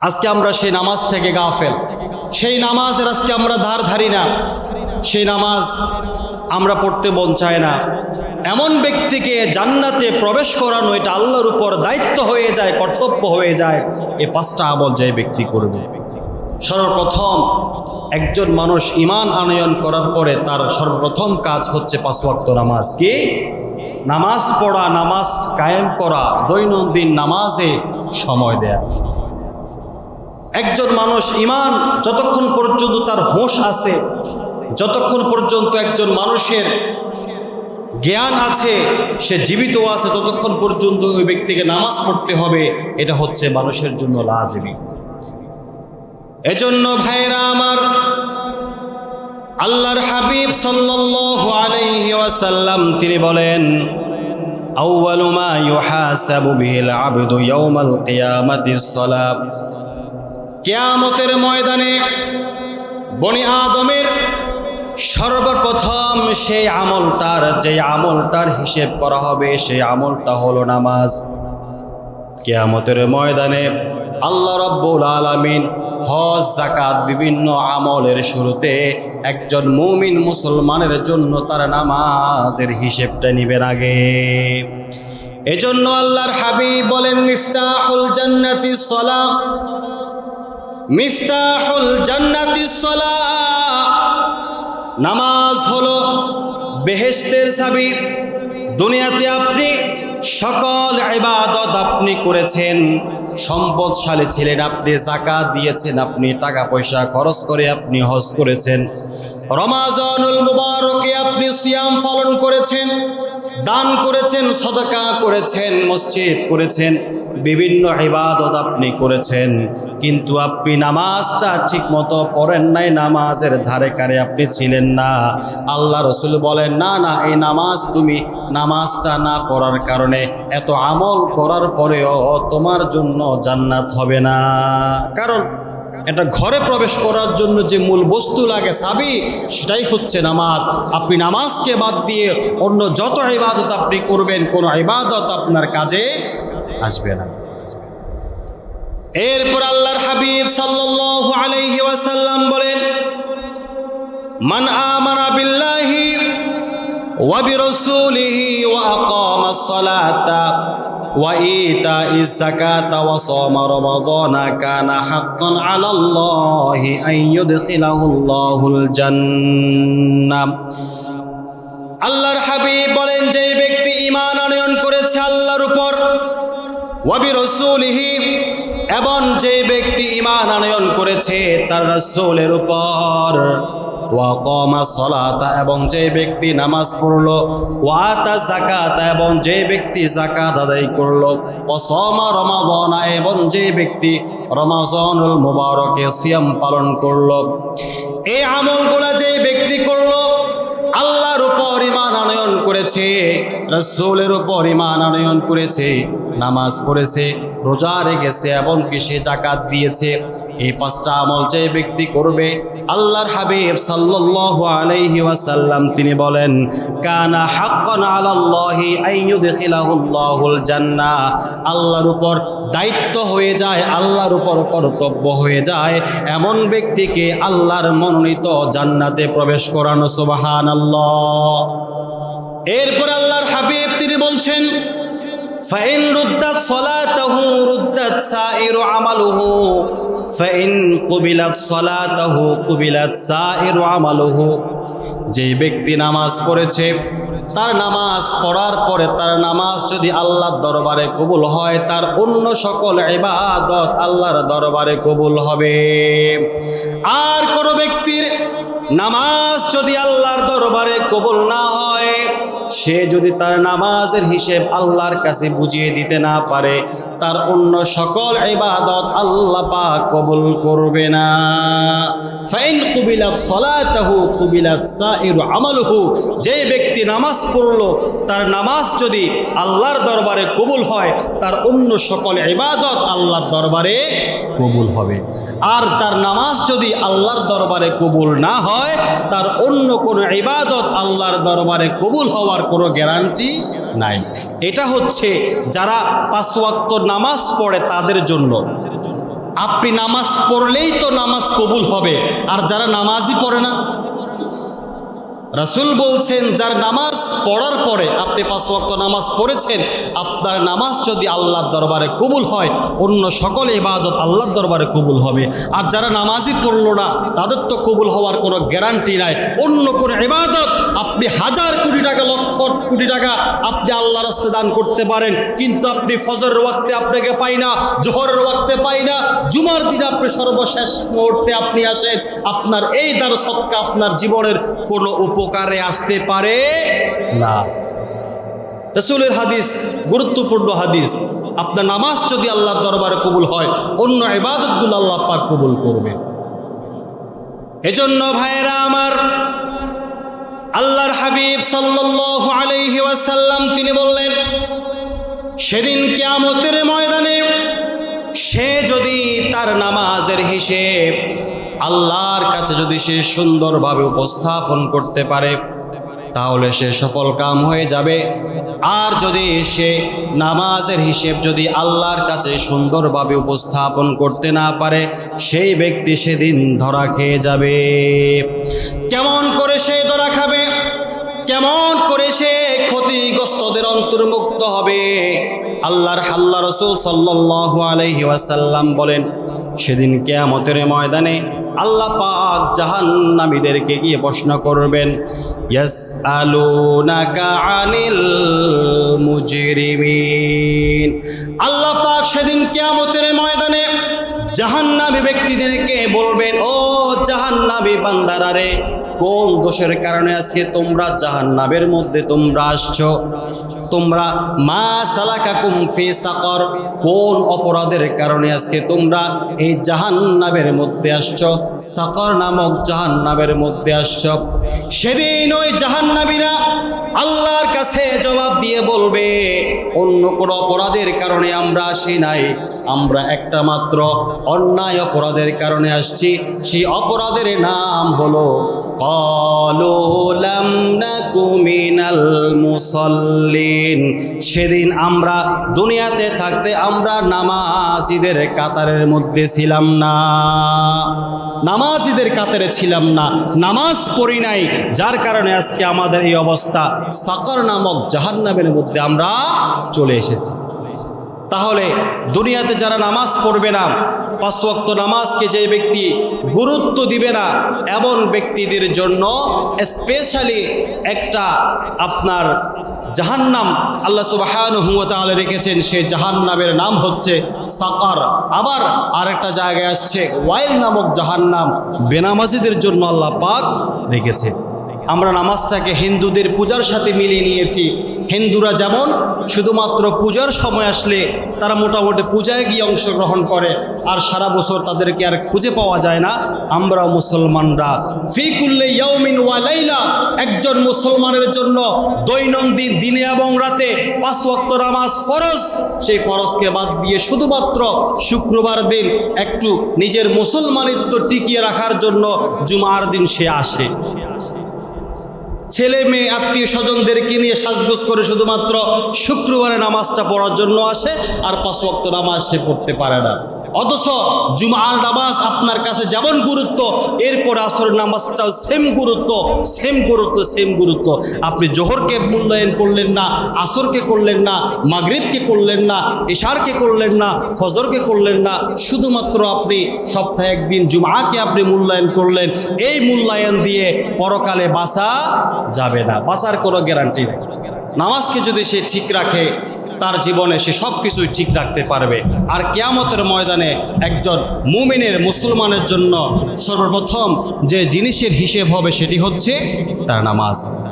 আজকে আমরা সেই নামাজ থেকে গাফেল। সেই নামাজের আজকে আমরা ধার ধারি না। সেই নামাজ আমরা পড়তে মন চায় না। এমন ব্যক্তিকে জান্নাতে প্রবেশ করানো, এটা আল্লাহর উপর দায়িত্ব হয়ে যায়, কর্তব্য হয়ে যায় এই পাঁচটা আমল যে ব্যক্তি করবে। সর্বপ্রথম, একজন মানুষ ইমান আনয়ন করার পরে তার সর্বপ্রথম কাজ হচ্ছে পাঁচ ওয়াক্ত নামাজ। কি? নামাজ পড়া, নামাজ কায়েম করা, দৈনন্দিন নামাজে সময় দেয়া। একজন মানুষ ইমান যতক্ষণ পর্যন্ত তার হোশ আছে, যতক্ষণ পর্যন্ত একজন মানুষের জ্ঞান আছে, সে জীবিত আছে, ততক্ষণ পর্যন্ত ওই ব্যক্তিকে নামাজ পড়তে হবে। এটা হচ্ছে মানুষের জন্য লাজিমি। এজন্য ভাইরা আমার, আল্লাহর হাবিব ওয়াসাল্লাম তিনি বলেন আউয়ালু মা ইউহাসাবু বিহিল আবদু ইয়াউমাল কিয়ামাতিস সালাত। কিয়ামতের ময়দানে বনি আদমের সর্বপ্রথম সেই আমলটার, যে আমলটার হিসেব করা হবে, সেই আমলটা হলো নামাজ। কেয়ামতের ময়দানে আল্লাহ রব্বুল আলামিন হজ জাকাত বিভিন্ন আমলের শুরুতে একজন মুমিন মুসলমানের জন্য তার নামাজের হিসেবটা নিবেন আগে। এজন্য আল্লাহর হাবিব বলেন, মিফতাহুল জান্নাতি সলাম মিফতাহুল জান্নাতি সলা। নামাজ হলো বেহেশতের চাবি। দুনিয়াতে আপনি সকল ইবাদত আপনি করেছেন, সম্পদশালী ছিলেন, আপনি জাকাত দিয়েছেন, আপনি টাকা পয়সা খরচ করে আপনি হজ করেছেন। রমাজানুল মুবারকে আপনি সিয়াম পালন করেছেন, দান করেছেন, সদকা করেছেন, মসজিদ করেছেন। বিভিন্ন ইবাদত আপনি করেছেন, কিন্তু আপনি নামাজটা ঠিক মতো পড়েন নাই, নামাজের ধারে কারে আপনি ছিলেন না। আল্লাহ রসুল বলেন, না না, এই নামাজ তুমি নামাজটা না পড়ার কারণে এত আমল করার পরেও তোমার জন্য জান্নাত হবে না। কারণ এটা ঘরে প্রবেশ করার জন্য যে মূল বস্তু লাগে সাবি সেটাই হচ্ছে নামাজ। আপনি নামাজকে বাদ দিয়ে অন্য যত ইবাদত আপনি করবেন, কোনো ইবাদত আপনার কাজে আসবে না। এরপর আল্লাহর হাবিব সাল্লাল্লাহু আলাইহি ওয়াসাল্লাম বলেন, মান আমানা বিল্লাহি ওয়া বিরাসূলিহি ওয়া আকামাস সালাতা ওয়া ইতাইজ যাকাতা ওয়া সামা রমাদানা কানা হাক্কান আলাল্লাহি আন ইউদখিলাহুল্লাহুল জান্নাহ আল্লাহর হাবিব বলেন যে ব্যক্তি ঈমান আনয়ন করেছে আল্লাহর উপর ওয়াবি রসুলিহি এবং যে ব্যক্তি ইমান আনয়ন করেছে তার রসুলের উপর। ওয়াকমা সলাতা, এবং যে ব্যক্তি নামাজ পড়ল ওয়াতা জাকাত এবং যে ব্যক্তি জাকাত আদায় করল, অসমা রমাদনা, এবং যে ব্যক্তি রমাজনুল মুবারকে সিয়াম পালন করল, এই আমলগুলা যে ব্যক্তি করল আল্লাহর উপর ইমান আনয়ন করেছে, রসুলের উপর ইমান আনয়ন করেছে, নামাজ পড়েছে, রোজা রেখেছে এবং কি সে জাকাত দিয়েছে। এই পাঁচটা আমল যে ব্যক্তি করবে, আল্লাহর হাবিব সাল্লাল্লাহু আলাইহি ওয়াসাল্লাম তিনি বলেন, কানা হাক্কান আলাল্লাহি আইয়ুদখিলাহুল্লাহুল জান্নাহ। আল্লাহর উপর দায়িত্ব হয়ে যায়, আল্লাহর উপর কর্তব্য হয়ে যায়। এমন ব্যক্তিকে আল্লাহর মনোনীত জান্নাতে প্রবেশ করানো, সুবহানাল্লাহ। এরপর আল্লাহর হাবিব তিনি বলছেন, ফাইন রুদ্দাত সলাতাহু রুদ্দাত সাইরু আমালুহু, ফাইন কুবিলাত সলাতাহু কুবিলাত সাইরু আমালুহু। যে ব্যক্তি নামাজ পড়েছে, তার নামাজ পড়ার পরে তার নামাজ যদি আল্লাহর দরবারে কবুল হয়, তার অন্য সকল ইবাদত আল্লাহর দরবারে কবুল হবে। আর কোনো ব্যক্তির নামাজ যদি আল্লাহর দরবারে কবুল না হয়, সে যদি তার নামাজের হিসেব আল্লাহর কাছে বুঝিয়ে দিতে না পারে তার অন্য সকল ইবাদত আল্লাহ পাক কবুল করবে না। ফাইন কুবিলাত সলাতাহু কুবিলাত সাইরু আমালুহু। যে ব্যক্তি নামাজ পড়ল, তার নামাজ যদি আল্লাহর দরবারে কবুল হয়, তার অন্য সকল ইবাদত আল্লাহর দরবারে কবুল হবে। আর তার নামাজ যদি আল্লাহর দরবারে কবুল না হয়, তার অন্য কোনো ইবাদত আল্লাহর দরবারে কবুল হওয়ার কোনো গ্যারান্টি নাই। এটা হচ্ছে যারা পাঁচ ওয়াক্ত নামাজ পড়ে তাদের জন্য। আপনি নামাজ পড়লেই তো নামাজ কবুল হবে, আর যারা নামাজই পড়ে না রাসুল বলছেন, যার নামাজ পড়ার পরে আপনি পাঁচ ওয়াক্ত নামাজ পড়েছেন, আপনার নামাজ যদি আল্লাহর দরবারে কবুল হয়, অন্য সকল ইবাদত আল্লাহর দরবারে কবুল হবে। আর যারা নামাজই পড়ল না, তাদের তো কবুল হওয়ার কোনো গ্যারান্টি নাই। অন্য কোনো ইবাদত, আপনি হাজার কোটি টাকা, লক্ষ কোটি টাকা আপনি আল্লাহ রাস্তে দান করতে পারেন, কিন্তু আপনি ফজরের ওয়াক্তে আপনাকে পাই না, জোহরের ওয়াক্তে পাই না, জুমার দিন আপনি সর্বশেষ মুহূর্তে আপনি আসেন, আপনার এই দান সৎকা আপনার জীবনের কোনো উপকারে আসতে পারে না। রসুলের হাদিস, গুরুত্বপূর্ণ হাদিস, আপনার নামাজ যদি আল্লাহর দরবারে কবুল হয়, অন্য ইবাদতগুলো আল্লাহ পাক কবুল করবে। এজন্য ভাইয়েরা আমার, আল্লাহর হাবিব সাল্লাল্লাহু আলাইহি ওয়াসাল্লাম তিনি বললেন, সেদিন কিয়ামতের ময়দানে সে যদি তার নামাজের হিসেব আল্লাহর কাছে যদি সে সুন্দরভাবে উপস্থাপন করতে পারে, তাহলে সে সফল কাম হয়ে যাবে। আর যদি সে নামাজের হিসেব যদি আল্লাহর কাছে সুন্দরভাবে উপস্থাপন করতে না পারে, সেই ব্যক্তি সেদিন ধরা খেয়ে যাবে। কেমন করে সে ধরা খাবে? কেমন করে সে ক্ষতিগ্রস্তদের অন্তর্ভুক্ত হবে? আল্লাহর হাল্লা রসুল সাল্লাল্লাহু আলাইহি ওয়াসাল্লাম বলেন, সেদিন কেয়ামতের ময়দানে আল্লাহ পাক জাহান্নামীদেরকে গিয়ে প্রশ্ন করবেন ইয়াস আলুনাকা আনিল মুজরিমিন? আল্লাহ পাক সেদিন কেয়ামতের ময়দানে জাহান্নামী ব্যক্তিদেরকে বলবেন, ও জাহান্নামী বান্দারারে কোন দোষের কারণে আজকে তোমরা জাহান্নাবের মধ্যে তোমরা আসছো? তোমরা মা সালাকাকুম ফি সাকর, কোন অপরাধের কারণে আজকে তোমরা এই জাহান্নাবের মধ্যে আসছ? সাকর নামক জাহান্নাবের মধ্যে আসছ। সেদিন ওই জাহান্নাবীরা আল্লাহর কাছে জবাব দিয়ে বলবে, অন্য কোনো অপরাধের কারণে আমরা আসি নাই। আমরা একটা মাত্র অন্যায় অপরাধের কারণে আসছি। সেই অপরাধের নাম হলো লাম না কুমিনাল মুসল্লি দিন। সেদিন আমরা দুনিয়াতে থাকতে আমরা নামাজিদের কাতারের মধ্যে ছিলাম না। নামাজিদের কাতারে ছিলাম না। নামাজ পড়ি নাই। যার কারণে আজকে আমাদের এই অবস্থা সাকর নামক জাহান্নামের মধ্যে আমরা চলে এসেছি। তাহলে দুনিয়াতে যারা নামাজ পড়বে না পাশ্বক্ত নামাজকে যে ব্যক্তি গুরুত্ব দিবে না, এমন ব্যক্তিদের জন্য স্পেশালি একটা আপনার জাহান্নাম আল্লাহ সুবাহানুহু তাআলা রেখেছেন সেই জাহান্নামের নাম হচ্ছে সাকার। আবার আরেকটা জায়গায় আসছে, ওয়াইল নামক জাহান্নাম। বেনামাজিদের জন্য আল্লাহ পাক রেখেছে। আমরা নামাজটাকে হিন্দুদের পূজার সাথে মিলিয়ে নিয়েছি। হিন্দুরা যেমন, শুধুমাত্র পূজার সময় আসলে তারা মোটামুটি পূজায় গিয়ে অংশগ্রহণ করে, আর সারা বছর তাদেরকে আর খুঁজে পাওয়া যায় না। আমরা মুসলমানরা। ফিকুল্লে ইয়াউমিন ওয়া লাইলা, একজন মুসলমানের জন্য দৈনন্দিন দিনে এবং রাতে পাঁচ ওয়াক্ত নামাজ ফরজ। সেই ফরজকে বাদ দিয়ে শুধুমাত্র শুক্রবার দিন একটু নিজের মুসলমানিত্ব টিকিয়ে রাখার জন্য জুমার দিন সে আসে। ছেলে মেয়ে, আত্মীয় স্বজনদেরকে নিয়ে সাজগোজ করে শুধুমাত্র শুক্রবারে নামাজটা পড়ার জন্য আসে আর পাঁচ ওক্ত নামাজ সে পড়তে পারে না। অথচ জুমার নামাজ আপনার কাছে যেমন গুরুত্ব, এরপর আসরের নামাজটাও সেম গুরুত্ব সেম গুরুত্ব সেম গুরুত্ব। আপনি জোহরকে মূল্যায়ন করলেন না, আসরকে করলেন না, মাগরিবকে করলেন না, এশারকে করলেন না, ফজরকে করলেন না, শুধুমাত্র আপনি সপ্তাহে একদিন জুমাকে আপনি মূল্যায়ন করলেন। এই মূল্যায়ন দিয়ে পরকালে বাঁচা যাবে না, বাঁচার কোনো গ্যারান্টি নামাজকে যদি সে ঠিক রাখে তার জীবনে সে সব কিছুই ঠিক রাখতে পারবে। আর কেয়ামতের ময়দানে একজন মুমিনের, মুসলমানের জন্য সর্বপ্রথম যে জিনিসের হিসেব হবে সেটি হচ্ছে তার নামাজ।